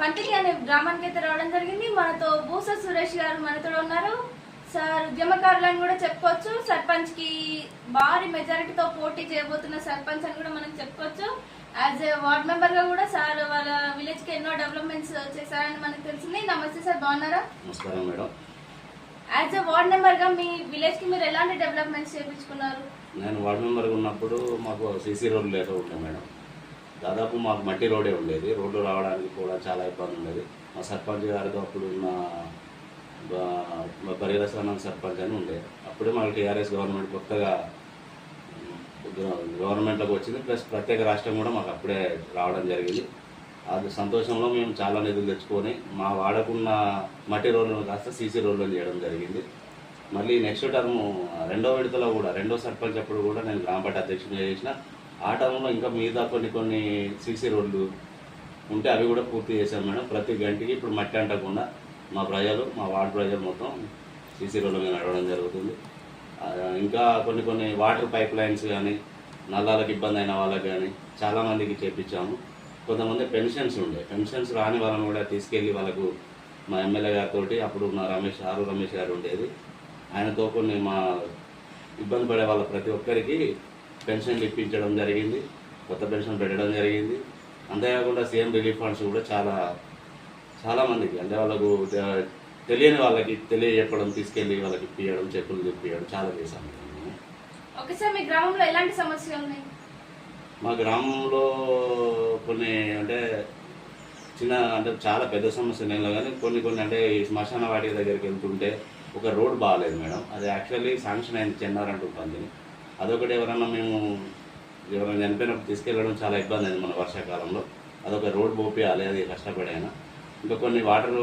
పంతికి అనే గ్రామానికి అయితే రావడం జరిగింది. మనతో బూస సురేష్ గారు మనతో ఉన్నారు. సార్ ఉద్యమకారులని కూడా చెప్పుకోవచ్చు. సర్పంచ్కి భారీ మెజారిటీతో పోటీ చేయబోతున్న సర్పంచ్ అని కూడా మనం చెప్పుకోవచ్చు. యాజ్ ఏ వార్డ్ మెంబర్గా కూడా సార్ వాళ్ళ విలేజ్కి ఎన్నో డెవలప్మెంట్స్ చేశారని మనకు తెలిసింది. నమస్తే సార్ బాగున్నారా? నమస్కారం మేడం. యాజ్ ఏ వార్డ్ మెంబర్గా మీ విలేజ్కి మీరు ఎలాంటి డెవలప్మెంట్స్ చేయించుకున్నారు? నేను వార్డు మెంబర్గా ఉన్నప్పుడు మాకు సీసీ రోడ్లు లేక ఉండే మేడం. దాదాపు మాకు మట్టి రోడే ఉండేది. రోడ్డు రావడానికి కూడా చాలా ఇబ్బంది ఉండేది. మా సర్పంచ్ గారితో అప్పుడు ఉన్న బ- పరిరసన సర్పంచ్ అని ఉండేది అప్పుడే మాకు టీఆర్ఎస్ గవర్నమెంట్ కొత్తగా గవర్నమెంట్లోకి వచ్చింది. ప్లస్ ప్రత్యేక రాష్ట్రం కూడా మాకు అప్పుడే రావడం జరిగింది. అది సంతోషంలో మేము చాలా నిధులు తెచ్చుకొని మా వాడకున్న మట్టి రోడ్లను కాస్త సీసీ రోడ్లను చేయడం జరిగింది. మళ్ళీ నెక్స్ట్ టర్మ్ రెండో విడతలో కూడా రెండో సర్పంచ్ అప్పుడు కూడా నేను గ్రామ పంచాయతీ చేసిన ఆ టైంలో ఇంకా మిగతా కొన్ని కొన్ని సీసీ రోడ్లు ఉంటే అవి కూడా పూర్తి చేశాం మేడం. ప్రతి గంటకి ఇప్పుడు మట్టి అంటకుండా మా ప్రజలు మా వార్డు ప్రజలు మొత్తం సీసీ రోడ్ల మీద నడవడం జరుగుతుంది. ఇంకా కొన్ని కొన్ని వాటర్ పైప్ లైన్స్ కానీ నల్లాలకు ఇబ్బంది అయిన వాళ్ళకి కానీ చాలామందికి చేపించాము. కొంతమంది పెన్షన్స్ ఉండే. పెన్షన్స్ రాని వాళ్ళని కూడా తీసుకెళ్ళి వాళ్ళకు మా ఎమ్మెల్యే గారితో అప్పుడు ఉన్న రమేష్ ఆరు రమేష్ గారు ఉండేది. ఆయనతో కొన్ని మా ఇబ్బంది పడే వాళ్ళ ప్రతి ఒక్కరికి పెన్షన్లు ఇప్పించడం జరిగింది కొత్త పెన్షన్ పెట్టడం జరిగింది. అంతేకాకుండా సీఎం రిలీఫ్ ఫండ్స్ కూడా చాలా చాలా మందికి అంటే వాళ్ళకు తెలియని వాళ్ళకి తెలియజెప్పడం తీసుకెళ్ళి వాళ్ళకి ఇప్పించడం చెక్కులు తిప్పియడం చాలా చేశాము సార్ మీ గ్రామంలో ఎలాంటి సమస్యలు ఉన్నాయి? మా గ్రామంలో కొన్ని అంటే చిన్న అంటే చాలా పెద్ద సమస్య నేను కానీ కొన్ని కొన్ని అంటే ఈ శ్మశాన వాటి దగ్గరికి వెళ్తుంటే ఒక రోడ్ బాగాలేదు మేడం. అది యాక్చువల్లీ శాంక్షన్ అయింది చెన్నారంటూ పందిని. అదొకటి ఎవరన్నా మేము ఎవరైనా చనిపోయినప్పుడు తీసుకెళ్ళడం చాలా ఇబ్బంది అయింది మన వర్షాకాలంలో. అదొక రోడ్ పోపియాలి అది కష్టపడైనా. ఇంకా కొన్ని వాటర్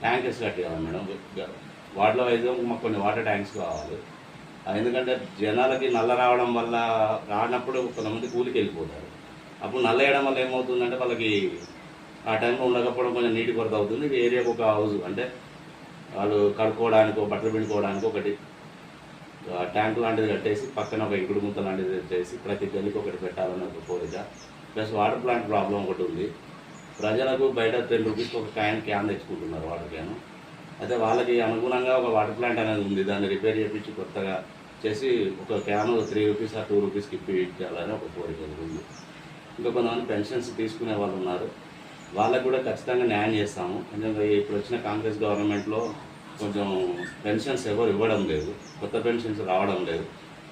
ట్యాంకర్స్ కట్టాలి మేడం. వార్డులో అయితే మాకు కొన్ని వాటర్ ట్యాంక్స్ కావాలి. ఎందుకంటే జనాలకి నల్ల రావడం వల్ల రానప్పుడు కొంతమంది కూలికి వెళ్ళిపోతారు అప్పుడు నల్ల వేయడం వల్ల ఏమవుతుందంటే వాళ్ళకి ఆ టైంలో ఉండకపోవడం కొంచెం నీటి కొరత అవుతుంది. ఏరియాకు ఒక హౌస్ అంటే వాళ్ళు కడుక్కోవడానికి బట్టలు పిండుకోవడానికి ఒకటి ట్యాంక్ లాంటిది కట్టేసి పక్కన ఒక ఇంకుడు ముంత లాంటిది కట్టేసి ప్రతి గల్లికి ఒకటి పెట్టాలని ఒక కోరిక. ప్లస్ వాటర్ ప్లాంట్ ప్రాబ్లం ఒకటి ఉంది. ప్రజలకు బయట టెన్ రూపీస్కి ఒక క్యాన్ క్యాన్ తెచ్చుకుంటున్నారు వాటర్ క్యాన్. అయితే వాళ్ళకి అనుగుణంగా ఒక వాటర్ ప్లాంట్ అనేది ఉంది. దాన్ని రిపేర్ చేయించి కొత్తగా చేసి ఒక క్యాన్ త్రీ రూపీస్ ఆ టూ రూపీస్కి ఇప్పించాలని ఒక కోరిక ఉంది. ఇంకా కొంతమంది పెన్షన్స్ తీసుకునే వాళ్ళు ఉన్నారు. వాళ్ళకు కూడా ఖచ్చితంగా న్యాయం చేస్తాము. ఎందుకంటే ఇప్పుడు వచ్చిన కాంగ్రెస్ గవర్నమెంట్లో కొంచెం పెన్షన్స్ ఎవరు ఇవ్వడం లేదు. కొత్త పెన్షన్స్ రావడం లేదు.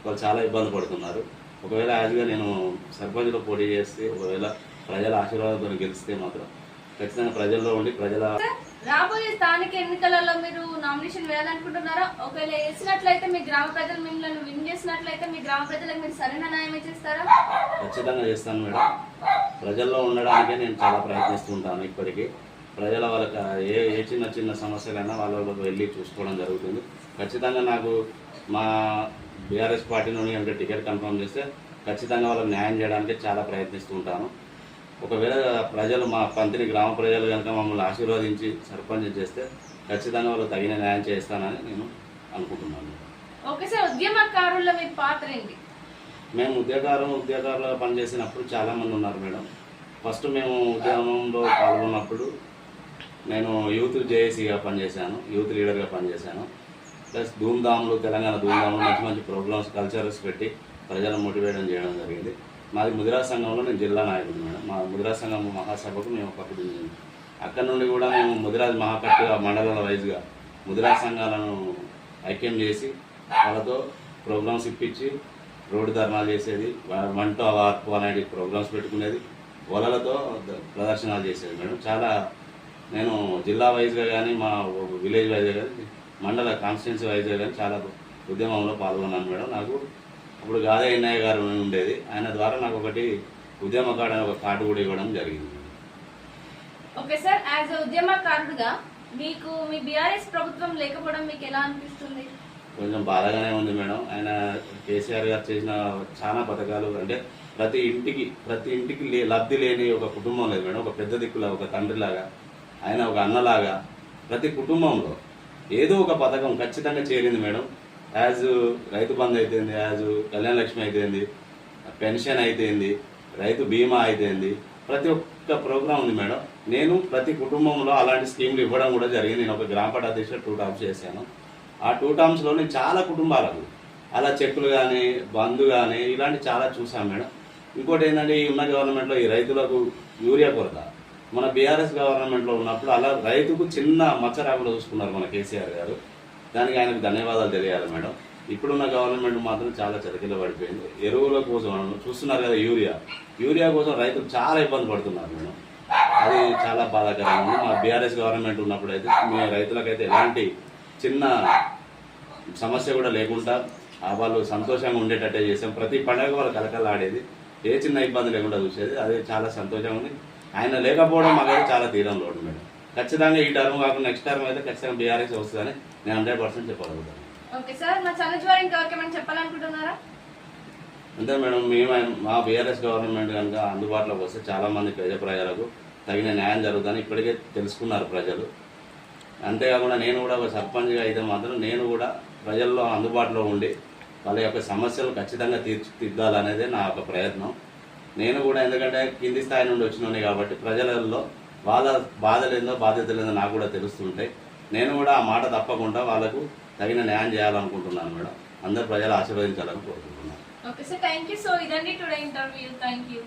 వాళ్ళు చాలా ఇబ్బంది పడుతున్నారు. ఒకవేళ యాజ్గా నేను సర్పంచ్లో పోటీ చేస్తే ఒకవేళ ప్రజల ఆశీర్వాదంతో గెలిస్తే మాత్రం ఖచ్చితంగా ప్రజల్లో ఉండి ప్రజల రాబోయే స్థానిక ఎన్నికలలో మీరు నామినేషన్ వేయాలనుకుంటున్నారా? ఒకవేళ వేసినట్లయితే మీ గ్రామ ప్రజలు మిమ్మల్ని విన్ చేసినట్లయితే మీ గ్రామ ప్రజలకు మీరు సరైన న్యాయం చేస్తారా? ఖచ్చితంగా చేస్తాను మేడం. ప్రజల్లో ఉండడానికే నేను చాలా ప్రయత్నిస్తుంటాను ఇప్పటికీ. ప్రజల వాళ్ళకి ఏ ఏ చిన్న చిన్న సమస్యలైనా వాళ్ళ వాళ్ళకి వెళ్ళి చూసుకోవడం జరుగుతుంది. ఖచ్చితంగా నాకు మా బీఆర్ఎస్ పార్టీ నుండి అంటే టికెట్ కన్ఫర్మ్ చేస్తే ఖచ్చితంగా వాళ్ళకి న్యాయం చేయడానికి చాలా ప్రయత్నిస్తూ ఉంటాను. ఒకవేళ ప్రజలు మా పంతిని గ్రామ ప్రజలు కనుక మమ్మల్ని ఆశీర్వదించి సర్పంచ్ చేస్తే ఖచ్చితంగా వాళ్ళకి తగిన న్యాయం చేస్తానని నేను అనుకుంటున్నాను. ఓకే సార్ ఉద్యమకారుల్లో మీ పాత్ర ఏంటి? మేము ఉద్యోగాలు ఉద్యోగాల్లో పనిచేసినప్పుడు చాలామంది ఉన్నారు మేడం. ఫస్ట్ మేము ఉద్యమంలో పాల్గొన్నప్పుడు నేను యూత్ జేఏసీగా పనిచేశాను యూత్ లీడర్గా పనిచేశాను. ప్లస్ ధూమ్ధామ్లు తెలంగాణ ధూమ్ధామ్లు మంచి మంచి ప్రోగ్రామ్స్ కల్చరల్స్ పెట్టి ప్రజలను మోటివేట్ చేయడం జరిగింది. మాది ముదిరా సంఘంలో నేను జిల్లా నాయకుడు మేడం. మా ముదిరా సంఘం మహాసభకు మేము ప్రకటించింది అక్కడ నుండి కూడా మేము ముదిరాజ్ మహాకట్టుగా మండలాల వైజ్గా ముదిరా సంఘాలను ఐక్యం చేసి వాళ్ళతో ప్రోగ్రామ్స్ ఇప్పించి రోడ్డు ధర్నాలు చేసేది వ- వంట వార్పు అనేది ప్రోగ్రామ్స్ పెట్టుకునేది వలలతో ప్రదర్శనలు చేసేది మేడం. చాలా నేను జిల్లా వైజ్గా కానీ మా విలేజ్ వైజ్గా కానీ మండల కాన్స్టిట్యున్సీ వైజ్గా కానీ చాలా ఉద్యమంలో పాల్గొన్నాను మేడం. నాకు అప్పుడు గాదే అన్నయ్య గారు ఉండేది. ఆయన ద్వారా నాకు ఒకటి ఉద్యమ కార్డు అనే ఒక కార్డు కూడా ఇవ్వడం జరిగింది. ఓకే సార్ యాజ్ ఉద్యమకారుడుగా మీకు మీ బీఆర్ఎస్ ప్రభుత్వం లేకపోవడం మీకు ఎలా అనిపిస్తుంది? కొంచెం బాధగానే ఉంది మేడం. ఆయన కేసీఆర్ గారు చేసిన చాలా పథకాలు అంటే ప్రతి ఇంటికి ప్రతి ఇంటికి లబ్ధి లేని ఒక కుటుంబం లేదు మేడం. ఒక పెద్ద దిక్కులా ఒక తండ్రిలాగా. ఆయన ఒక అన్నలాగా ప్రతి కుటుంబంలో ఏదో ఒక పథకం ఖచ్చితంగా చేరింది మేడం. యాజ్ రైతు బంధు అయితేంది యాజ్ కళ్యాణ లక్ష్మి అయితేంది పెన్షన్ అయితేంది రైతు బీమా అయితేంది ప్రతి ఒక్క ప్రోగ్రాం ఉంది మేడం. నేను ప్రతి కుటుంబంలో అలాంటి స్కీమ్లు ఇవ్వడం కూడా జరిగింది. నేను ఒక గ్రామ పంచాయతీ టూ టర్మ్స్ చేశాను. ఆ టూ టర్మ్స్లో నేను చాలా కుటుంబాలకు అలా చెక్కులు కానీ బంధు కానీ ఇలాంటి చాలా చూసాను మేడం. ఇంకోటి ఏంటంటే ఈ ఉన్న గవర్నమెంట్లో ఈ రైతులకు యూరియా కొరత. మన బీఆర్ఎస్ గవర్నమెంట్లో ఉన్నప్పుడు అలా రైతుకు చిన్న మచ్చ రాకుండా చూసుకున్నారు మన కేసీఆర్ గారు. దానికి ఆయనకు ధన్యవాదాలు తెలియాలి మేడం. ఇప్పుడున్న గవర్నమెంట్ మాత్రం చాలా చతికిల పడిపోయింది. ఎరువుల కోసం చూస్తున్నారు కదా యూరియా. యూరియా కోసం రైతులు చాలా ఇబ్బంది పడుతున్నారు మేడం. అది చాలా బాధాకరంగా ఉంది మా బీఆర్ఎస్ గవర్నమెంట్ ఉన్నప్పుడు అయితే మీ రైతులకైతే ఎలాంటి చిన్న సమస్య కూడా లేకుండా ఆ వాళ్ళు సంతోషంగా ఉండేటట్టే చేసాం. ప్రతి పండగ వాళ్ళు కలకలాడేది ఏ చిన్న ఇబ్బంది లేకుండా చూసేది. అది చాలా సంతోషంగా ఉంది. ఆయన లేకపోవడం మాకైతే చాలా తీరం లోటు మేడం. ఖచ్చితంగా ఈ టర్మ్ కాకుండా నెక్స్ట్ టర్మ్ అయితే ఖచ్చితంగా బీఆర్ఎస్ వస్తుందని నేను హండ్రెడ్ పర్సెంట్ చెప్పగలుగుతాను. ఓకే సార్ నా ఛాలెంజ్ వారు ఇంకెవరికేమైనా చెప్పాలనుకుంటున్నారా? అంతే మేడం మేము మా బీఆర్ఎస్ గవర్నమెంట్ కనుక అందుబాటులోకి వస్తే చాలా మంది ప్రజా ప్రజలకు తగిన న్యాయం జరుగుతుందని ఇప్పటికే తెలుసుకున్నారు ప్రజలు. అంతేకాకుండా నేను కూడా ఒక సర్పంచ్గా అయితే మాత్రం నేను కూడా ప్రజల్లో అందుబాటులో ఉండి వాళ్ళ యొక్క సమస్యలు ఖచ్చితంగా తీర్చిదిద్దాలనేదే నా యొక్క ప్రయత్నం. నేను కూడా ఎందుకంటే కింది స్థాయి నుండి వచ్చినోని కాబట్టి ప్రజలలో వాళ్ళ బాధలేందో ఏందో నాకు కూడా తెలుస్తుంటాయి. నేను కూడా ఆ మాట తప్పకుండా వాళ్ళకు తగిన న్యాయం చేయాలనుకుంటున్నాను మేడం. అందరు ప్రజలు ఆశీర్వదించాలని కోరుకుంటున్నాను. Okay sir. Thank you so ఇదండి టుడే ఇంటర్వ్యూ. Thank you